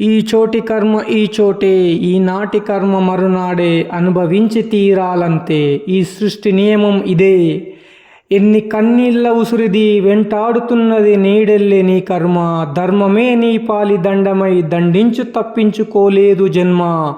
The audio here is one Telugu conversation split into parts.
ఈ చోటి కర్మ ఈ చోటే ఈనాటి కర్మ మరునాడే అనుభవించి తీరాలంతే. ఈ సృష్టి నియమం ఇదే. ఎన్ని కన్నీళ్ళ ఉసురిది వెంటాడుతున్నది నీడెల్లే నీ కర్మ. ధర్మమే నీ పాలి దండమై దండించు తప్పించుకోలేదు జన్మ.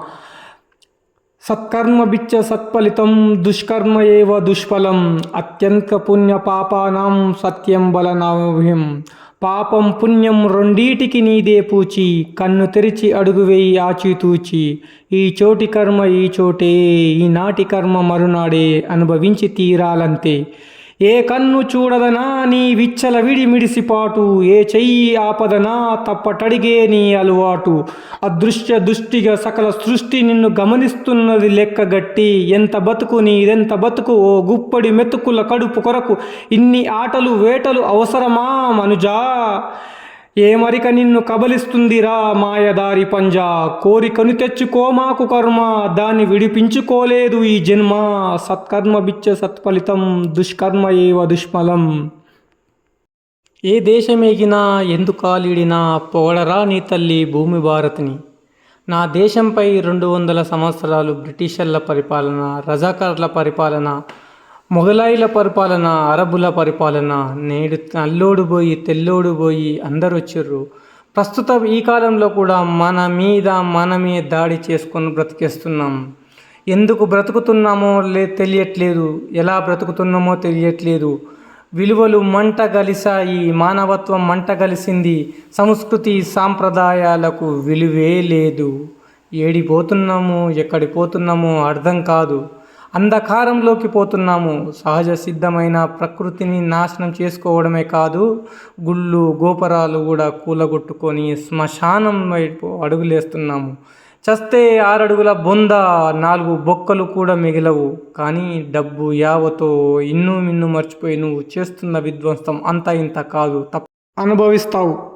సత్కర్మ బిచ్చ సత్ఫలితం దుష్కర్మ ఏవ దుష్ఫలం. అత్యంత పుణ్య పాపానాం సత్యం బలనాభ్యం. పాపం పుణ్యం రెండీటికి నీదే పూచి కన్ను తెరిచి అడుగు వేయి ఆచితూచి ఈ చోటి కర్మ ఈ చోటే ఈనాటి కర్మ మరునాడే అనుభవించి తీరాలంతే. ఏ కన్ను చూడదనా నీ విచ్చల విడి మిడిసిపాటు ఏ చెయ్యి ఆపదనా తప్పటడిగే నీ అలవాటు. అదృశ్య దృష్టిగా సకల సృష్టి నిన్ను గమనిస్తున్నది లెక్కగట్టి ఎంత బతుకు నీదెంత బతుకు ఓ గుప్పడి మెతుకుల కడుపు కొరకు ఇన్ని ఆటలు వేటలు అవసరమా మనుజా? ఏమరిక నిన్ను కబలిస్తుందిరా మాయదారి పంజా? కోరికను తెచ్చుకో మాకు కర్మ దాన్ని విడిపించుకోలేదు ఈ జన్మ. సత్కర్మ బిచ్చ సత్ఫలితం దుష్కర్మ ఏవ దుష్ఫలం. ఏ దేశమేగినా ఎందుకాలిడినా పొగడరా నీ తల్లి భూమి భారతిని. నా దేశంపై రెండు వందల సంవత్సరాలు బ్రిటిషర్ల పరిపాలన రజాకార్ల పరిపాలన మొఘలాయిల పరిపాలన అరబుల పరిపాలన నేడు అల్లోడు పోయి తెల్లోడు పోయి అందరు వచ్చిర్రు ప్రస్తుతం ఈ కాలంలో కూడా మన మీద మనమే దాడి చేసుకొని బ్రతికేస్తున్నాం. ఎందుకు బ్రతుకుతున్నామో లే తెలియట్లేదు. ఎలా బ్రతుకుతున్నామో తెలియట్లేదు. విలువలు మంట గలిసాయి మానవత్వం మంట గలిసింది సంస్కృతి సాంప్రదాయాలకు విలువే లేదు. ఏడిపోతున్నాము ఎక్కడి పోతున్నామో అర్థం కాదు. అంధకారంలోకి పోతున్నాము. సహజ సిద్ధమైన ప్రకృతిని నాశనం చేసుకోవడమే కాదు గుళ్ళు గోపురాలు కూడా కూలగొట్టుకొని శ్మశానం వైపు అడుగులేస్తున్నాము. చస్తే ఆరడుగుల బొంద నాలుగు బొక్కలు కూడా మిగిలవు. కానీ డబ్బు యావతో ఇన్ను మిన్ను మర్చిపోయి నువ్వు చేస్తున్న విధ్వంసం అంత ఇంత కాదు తప్ప అనుభవిస్తావు.